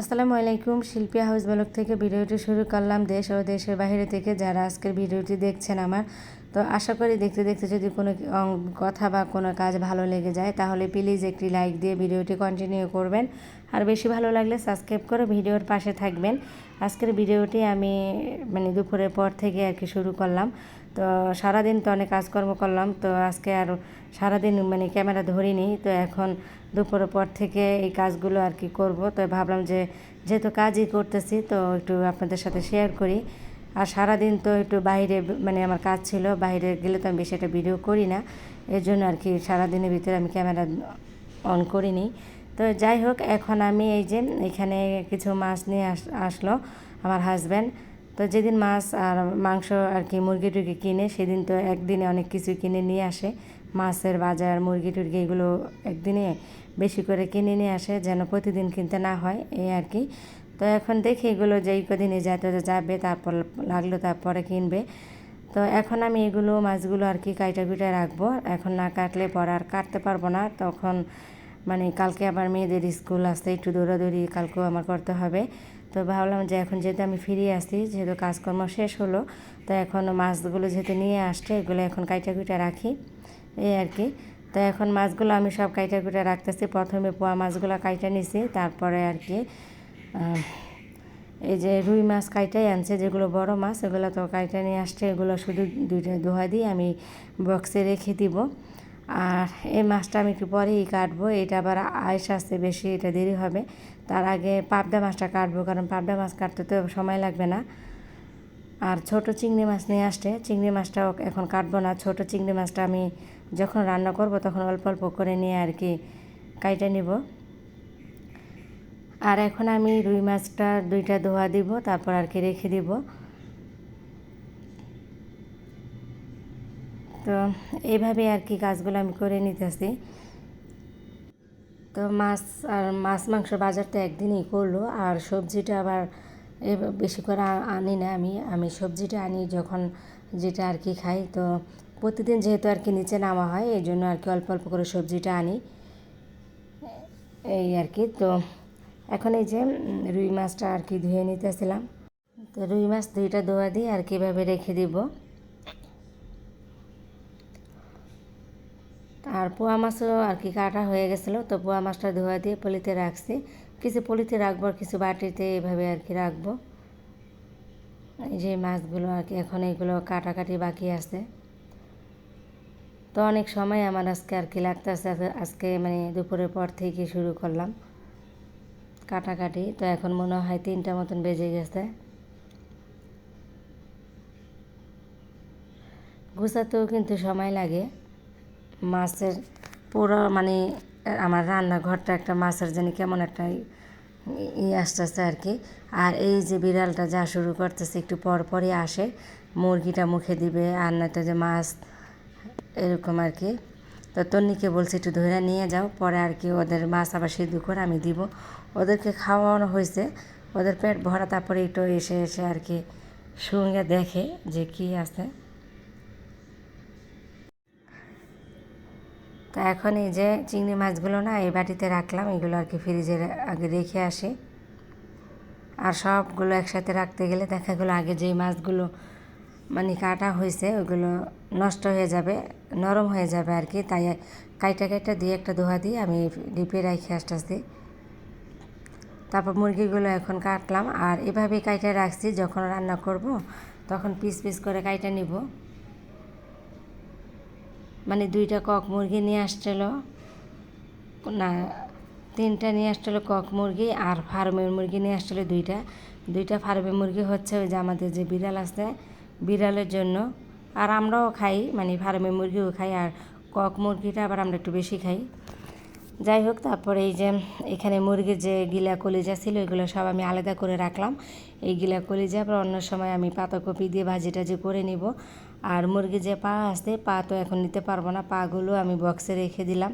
আসসালামু আলাইকুম, শিল্পী হাউস ব্লগ থেকে ভিডিওটি শুরু করলাম দেশ ও দেশের বাইরে থেকে যারা আজকের ভিডিওটি দেখছেন আমার। তো আশা করি দেখতে দেখতে যদি কোনো কথা বা কোনো কাজ ভালো লেগে যায়, তাহলে প্লিজ একটি লাইক দিয়ে ভিডিওটি কন্টিনিউ করবেন। আর বেশি ভালো লাগলে সাবস্ক্রাইব করে ভিডিওর পাশে থাকবেন। আজকের ভিডিওটি আমি মানে দুপুরের পর থেকে আর কি শুরু করলাম। তো সারাদিন তো অনেক কাজকর্ম করলাম, তো আজকে আর সারাদিন মানে ক্যামেরা ধরিনি, তো এখন দুপুরের পর থেকে এই কাজগুলো আর কি করব। তো ভাবলাম যে যেহেতু কাজই করতেছি, তো একটু আপনাদের সাথে শেয়ার করি। আর সারাদিন তো একটু বাইরে মানে আমার কাজ ছিল, বাইরে গেলে তো আমি বেশি একটা ভিডিও করি না। এর জন্য আর কি সারাদিনের ভিতরে আমি ক্যামেরা অন করিনি। তো যাই হোক, এখন আমি এই যে এখানে কিছু মাছ নিয়ে আস, আসলো আমার হাজব্যান্ড তো যেদিন মাছ আর মাংস আর কি মুরগি টুরগি কিনে, সেদিন তো একদিনে অনেক কিছু কিনে নিয়ে আসে। মাছের বাজার, মুরগি টুরগি এগুলো একদিনে বেশি করে কিনে নিয়ে আসে, যেন প্রতিদিন কিনতে না হয়, এই আর কি। তো এখন দেখি এগুলো যেই কদিনে যাতে যাবে, তারপর লাগল তারপরে কিনবে। তো এখন আমি এগুলো মাছগুলো আর কি কাইটা কুইটা রাখব। এখন না কাটলে পরে আর কাটতে পারব না। তখন মানে কালকে আবার মেয়েদের স্কুল আসতে একটু দৌড়াদৌড়ি কালকেও আমার করতে হবে। তো ভাবলাম যে এখন যেহেতু আমি ফিরে আসি যেহেতু কাজকর্ম শেষ হলো, তো এখন মাছগুলো যেহেতু নিয়ে আসছে, এগুলো এখন কাইটা কুইটা রাখি, এই আর কি। তো এখন মাছগুলো আমি সব কাইটা কুইটা রাখতেছি। প্রথমে পোয়া মাছগুলো কাইটা নিছি, তারপরে আর কি এই যে রুই মাছ কাইটাই আনছে, যেগুলো বড় মাছ এগুলো তো কাইটা নিয়ে আসছে, এগুলো শুধু দুইটা দোহা দিয়ে আমি বক্সে রেখে দিব। আর এই মাছটা আমি একটু পরেই কাটবো, এটা আবার আয়স আসতে বেশি এটা দেরি হবে। তার আগে পাবদা মাছটা কাটবো, কারণ পাবদা মাছ কাটতে তো সময় লাগবে না। আর ছোট চিংড়ি মাছ নিয়ে আসছে, চিংড়ি মাছটাও এখন কাটবো না। ছোট চিংড়ি মাছটা আমি যখন রান্না করব তখন অল্প অল্প করে নিয়ে আর কি কাইটে নিব। আর এখন আমি রুই মাছটা দুইটা ধোয়া দিব, তারপর আর কি রেখে দিব। তো এইভাবে আর কি কাজগুলো আমি করে নিতেছি। তো মাছ আর মাছ মাংস বাজারটা একদিনই করল, আর সবজিটা আবার বেশি করে আনি না আমি। আমি সবজিটা আনি যখন যেটা আর কি খাই। তো প্রতিদিন যেহেতু আর কি নিচে নামা হয়, এই জন্য আর কি অল্প অল্প করে সবজিটা আনি। এই আর কি। তো এখন এই যে রুই মাছটা আর কি ধুয়ে নিতেছিলাম। তো রুই মাছ দুইটা ধোয়া দিয়ে আর কীভাবে রেখে দিব? আর পোয়া মাছও আর কি কাটা হয়ে গেছিল, তো পোয়া মাছটা ধোয়া দিয়ে পলিতে রাখছি। কিছু পলিতে রাখব আর কিছু বাটিতে এভাবে আর কি রাখব। এই যে মাছগুলো আর কি, এখন এগুলো কাটাকাটি বাকি আছে। তো অনেক সময় আমার আজকে আর কি লাগতেছে আজকে মানে দুপুরের পর থেকে শুরু করলাম কাটাকাটি। তো এখন মনে হয় তিনটা মতন বেজে গেছে। গুছাতেও কিন্তু সময় লাগে। মাছের পুরো মানে আমার রান্নাঘরটা একটা মাছের জানি কেমন একটা ই আসতেছে আর কি। আর এই যে বিড়ালটা যা শুরু করতেছে, একটু পর পরই আসে, মুরগিটা মুখে দিবে, আর নয়তো যে মাছ, এরকম আর কি। তো তন্নিকে বলছি, একটু ধরে নিয়ে যাও, পরে আর কি ওদের মাছ আবার সিদ্ধ করে আমি দিব। ওদেরকে খাওয়ানো হয়েছে, ওদের পেট ভরা, তারপরে একটু এসে এসে আর কি সঙ্গে দেখে যে কি আছে। তো এখন এই যে চিংড়ি মাছগুলো না এই বাটিতে রাখলাম, এগুলো আর কি ফ্রিজে আগে রেখে আসি। আর সবগুলো একসাথে রাখতে গেলে দেখা গেলো আগে যেই মাছগুলো মানে কাটা হয়েছে ওইগুলো নষ্ট হয়ে যাবে, নরম হয়ে যাবে আর কি। তাই কাইটা কাইটা দিয়ে একটা দোহা দিয়ে আমি ডিপে রেখে আসতেছি। তারপর মুরগিগুলো এখন কাটলাম। আর এভাবে কাইটা রাখছি, যখন রান্না করব, তখন পিস পিস করে কাইটা নিব। মানে দুইটা কক মুরগি নিয়ে আসছিল। না, তিনটা নিয়ে আসছিল কক মুরগি আর ফার্মের মুরগি নিয়ে আসছিল দুইটা। দুইটা ফার্মের মুরগি হচ্ছে ওই যে আমাদের যে বিড়াল আছে, বিড়ালের জন্য। আর আমরাও খাই মানে ফার্মের মুরগিও খাই আর কক মুরগিটা আবার আমরা একটু বেশি খাই। যাই হোক, তারপরে এই যে এখানে মুরগির যে গিলা কলিজা ছিল, এগুলো সব আমি আলাদা করে রাখলাম। এই গিলা কলিজা আবার অন্য সময় আমি পাতাকপি দিয়ে ভাজি টাজি করে নিব। আর মুরগি যে পা আছে, পা তো এখন নিতে পারব না। পাগুলো আমি বক্সে রেখে দিলাম।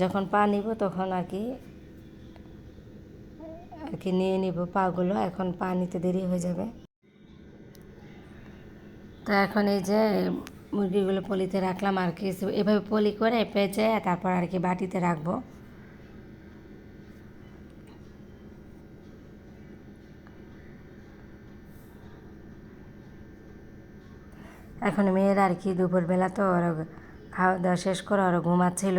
যখন পা নিব তখন আর কি আর কি নিয়ে নিব পাগুলো। এখন পা নিতে দেরি হয়ে যাবে। তো এখন এই যে মুরগিগুলো পলিতে রাখলাম আর কি, এভাবে পলি করে পেঁচে তারপর আর কি বাটিতে রাখব। এখন মেয়েরা আর কি দুপুরবেলা তো ওরা খাওয়া দাওয়া শেষ করে ওরা ঘুমাচ্ছিল।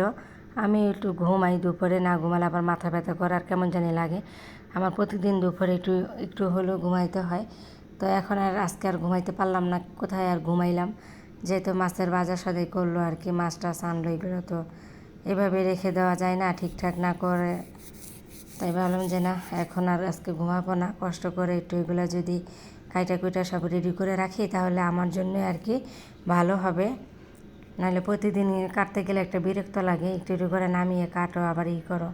আমি একটু ঘুমাই দুপুরে, না ঘুমালে আবার মাথা ব্যথা করে, আর কেমন জানি লাগে। আমার প্রতিদিন দুপুরে একটু একটু হলেও ঘুমাইতে হয়। তো এখন আর আজকে আর ঘুমাইতে পারলাম না, কোথায় আর ঘুমাইলাম? যেহেতু মাছের বাজার সদাই করল আর কি, মাছ টাছ আনলো এগুলো তো এভাবে রেখে দেওয়া যায় না, ঠিকঠাক না করে। তাই ভাবলাম যে না, এখন আর আজকে ঘুমাবো না, কষ্ট করে একটু এগুলো যদি কাইটা কুইটা সব রেডি করে রাখি, তাহলে আমার জন্য আর কি ভালো হবে। নাহলে প্রতিদিন কাটতে গেলে একটা বিরক্ত লাগে, একটু একটু করে নামিয়ে কাটো, আবার ই করো।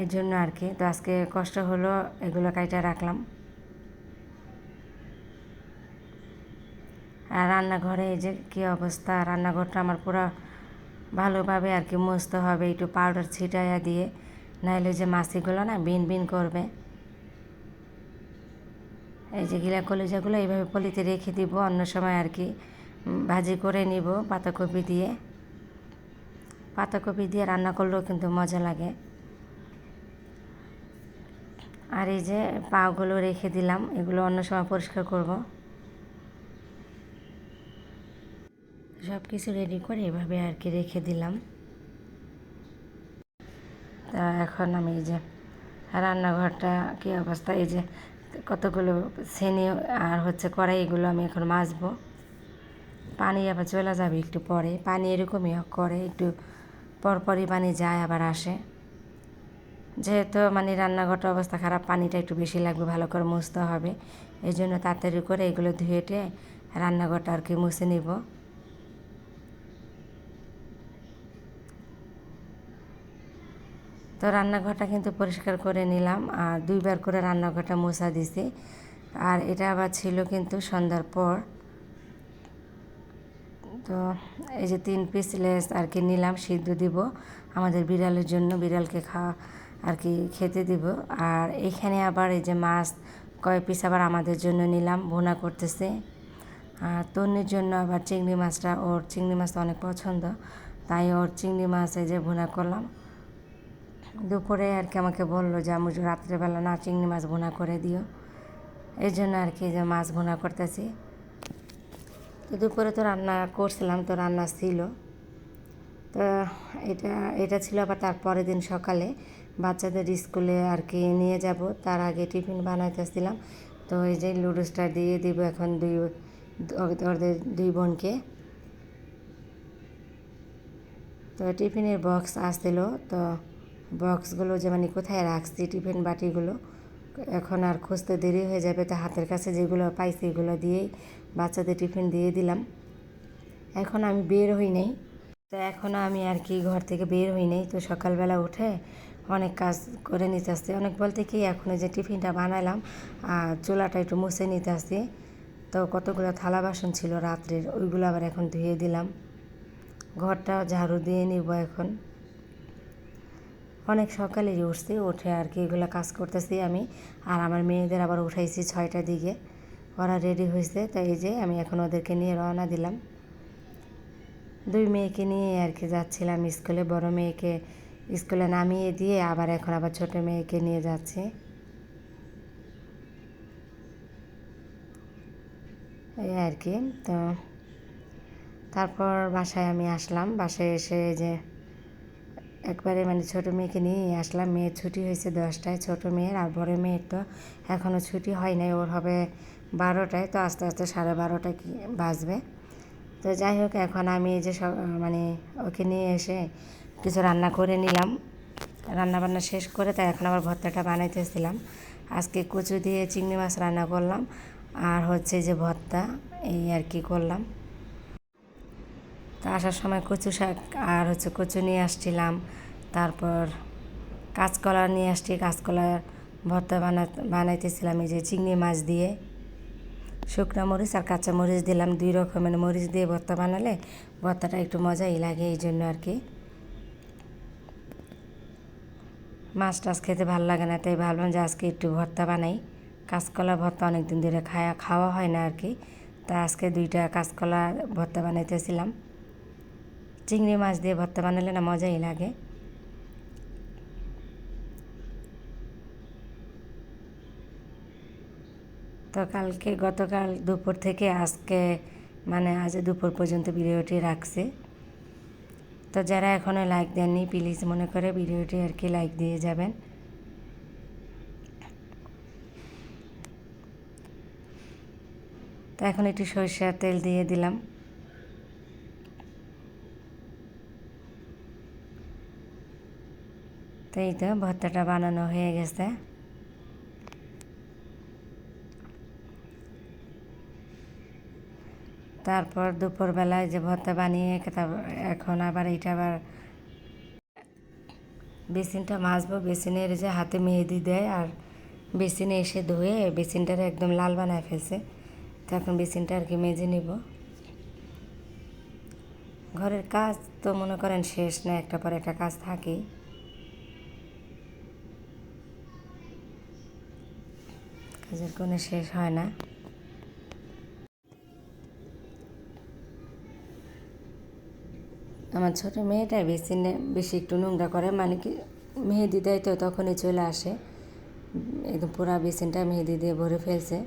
এর জন্য আর কি। তো আজকে কষ্ট হলো, এগুলো কাইটা রাখলাম। আর রান্নাঘরে এই যে কী অবস্থা, রান্নাঘরটা আমার পুরো ভালোভাবে আর কি মুছতে হবে, একটু পাউডার ছিটাইয়া দিয়ে। নাহলে যে মাছিগুলো না বিন বিন করবে। এই যে গিলা কলিজাগুলো এইভাবে পলিতে রেখে দিব, অন্য সময় আর কি ভাজি করে নিব পাতাকপি দিয়ে। পাতাকপি দিয়ে রান্না করলেও কিন্তু মজা লাগে। আর এই যে পাগুলো রেখে দিলাম, এগুলো অন্য সময় পরিষ্কার করব। সব কিছু রেডি করে এভাবে আর কি রেখে দিলাম। তা এখন আমি এই যে রান্নাঘরটা কী অবস্থা, এই যে কতগুলো শ্রেণি আর হচ্ছে কড়াই এগুলো আমি এখন মাজবো। পানি আবার চলে যাবে একটু পরে। পানি এরকমই করে, একটু পরপরই পানি যায় আবার আসে। যেহেতু মানে রান্নাঘরটা অবস্থা খারাপ, পানিটা একটু বেশি লাগবে, ভালো করে মুছতে হবে। এই জন্য তাড়াতাড়ি করে এগুলো ধুয়ে টে রান্নাঘরটা আর কি মুছে নিব। তো রান্নাঘরটা কিন্তু পরিষ্কার করে নিলাম আর দুইবার করে রান্নাঘরটা মোছা দিছি। আর এটা আবার ছিল কিন্তু সন্ধ্যার পর। তো এই যে তিন পিস লেস আর কি নিলাম, সিদ্ধ দিব। আমাদের বিড়ালের জন্য বিড়ালকে খাওয়া আর কি খেতে দিব। আর এখানে আবার এই যে মাছ, কয় পিস আবার আমাদের জন্য নিলাম, ভুনা করতেছে। আর তন্নির জন্য আবার চিংড়ি মাছটা, ওর চিংড়ি মাছটা অনেক পছন্দ, তাই ওর চিংড়ি মাছ এই যে ভুনা করলাম। দুপুরে আর কি আমাকে বলল যে আমি রাত্রেবেলা না চিংড়ি মাছ ভুনা করে দিও। এই জন্য আর কি যে মাছ ভুনা করতেছি। তো দুপুরে তো রান্না করছিলাম, তো রান্না ছিল। তো এটা এটা ছিল আবার তার পরের দিন সকালে। বাচ্চাদের স্কুলে আর কি নিয়ে যাব, তার আগে টিফিন বানাইতেছিলাম। তো এই যে লুডুসটা দিয়ে দিব এখন দুই ওদের দুই বোনকে। তো টিফিনের বক্স আসছিল, তো বক্সগুলো যে মানে কোথায় রাখছি, টিফিন বাটিগুলো, এখন আর খুঁজতে দেরি হয়ে যাবে। তো হাতের কাছে যেগুলো পাইছি এগুলো দিয়েই বাচ্চাদের টিফিন দিয়ে দিলাম। এখন আমি বের হই নাই। তো এখনও আমি আর কি ঘর থেকে বের হই নাই। তো সকালবেলা উঠে অনেক কাজ করে নিতে আসছি। অনেক বলতে কি, এখন যে টিফিনটা বানালাম, আর চুলাটা একটু মুছে নিতে আসছি। তো কতগুলো থালা বাসন ছিল রাত্রের, ওইগুলো আবার এখন ধুয়ে দিলাম। ঘরটা ঝাড়ু দিয়ে নিব এখন। অনেক সকালে উঠছি, উঠে আর কি এগুলো কাজ করতেছি আমি। আর আমার মেয়েদের আবার উঠাইছি ছয়টার দিকে। ওরা রেডি হয়েছে তাই এই যে আমি এখন ওদেরকে নিয়ে রওনা দিলাম। দুই মেয়েকে নিয়ে আর কি যাচ্ছিলাম স্কুলে, বড় মেয়েকে স্কুলে নামিয়ে দিয়ে আবার এখন আবার ছোট মেয়েকে নিয়ে যাচ্ছি। এই আর কি, তো তারপর বাসায় আমি আসলাম। বাসায় এসে যে একবারে মানে ছোটো মেয়েকে নিয়ে আসলাম। মেয়ের ছুটি হয়েছে দশটায়, ছোটো মেয়ের আর বড় মেয়ের তো এখনও ছুটি হয় নাই, ওর হবে বারোটায়, তো আস্তে আস্তে সাড়ে বারোটায় কি বাজবে। তো যাই হোক, এখন আমি যে সব মানে ওকে নিয়ে এসে কিছু রান্না করে নিলাম। রান্না বান্না শেষ করে তাই এখন আবার ভর্তাটা বানাইতেছিলাম। আজকে কচু দিয়ে চিংড়ি মাছ রান্না করলাম। আর হচ্ছে যে ভর্তা, এই আর কি করলাম। তো আসার সময় কচু শাক আর হচ্ছে কচু নিয়ে আসছিলাম। তারপর কাঁচকলা নিয়ে আসছি, কাঁচকলা ভর্তা বানা, বানাইতেছিলাম এই যে চিংড়ি মাছ দিয়ে। শুকনো মরিচ আর কাঁচা মরিচ দিলাম, দুই রকমের মরিচ দিয়ে ভর্তা বানালে ভর্তাটা একটু মজাই লাগে এই জন্য আর কি। মাছ টাছ খেতে ভালো লাগে না, তাই ভাবলাম যে আজকে একটু ভর্তা বানাই। কাঁচকলা ভর্তা অনেক দিন ধরে খাওয়া খাওয়া হয় না আর কি। তা আজকে দুইটা কাঁচকলা ভর্তা বানাইতেছিলাম। চিংড়ি মাছ দিয়ে ভর্তা বানালে না মজাই লাগে। তো কালকে গতকাল দুপুর থেকে আজকে মানে আজ দুপুর পর্যন্ত ভিডিওটি রাখছে। তো যারা এখনও লাইক দেননি প্লিজ মনে করে ভিডিওটি আর কি লাইক দিয়ে যাবেন। তো এখন একটু সরিষার তেল দিয়ে দিলাম। তো এই তো ভর্তাটা বানানো হয়ে গেছে। তারপর দুপুরবেলায় যে ভর্তা বানিয়ে এখন আবার এটা আবার বেসিনটা মাজবো। বেসিনের যে হাতে মেহেদি দেয় আর বেসিনে এসে ধুয়ে বেসিনটারে একদম লাল বানায় ফেলছে। তো এখন বেসিনটা আর কি মেজে নিব। ঘরের কাজ তো মনে করেন শেষ না একটা পর একটা কাজ থাকেই। কাজের কোনো শেষ হয় না। আমার ছোটো মেয়েটা বেশি বেশি একটু নোংরা করে মানে কি মেহেদি দেয় তো তখনই চলে আসে। একদম পুরা বেসিনটা মেহেদি দিয়ে ভরে ফেলছে।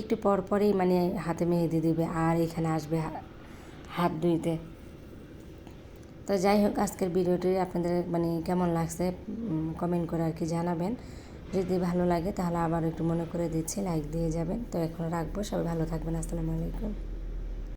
একটু পর পরেই মানে হাতে মেহেদি দিবে আর এখানে আসবে হাত ধুইতে। তো যাই হোক, আজকের ভিডিওটি আপনাদের মানে কেমন লাগছে কমেন্ট করে আর কি জানাবেন। যদি ভালো লাগে তাহলে আবার একটু মনে করে দিচ্ছি লাইক দিয়ে যাবেন। তো এখন রাখব, সবাই ভালো থাকবেন, আসসালামু আলাইকুম।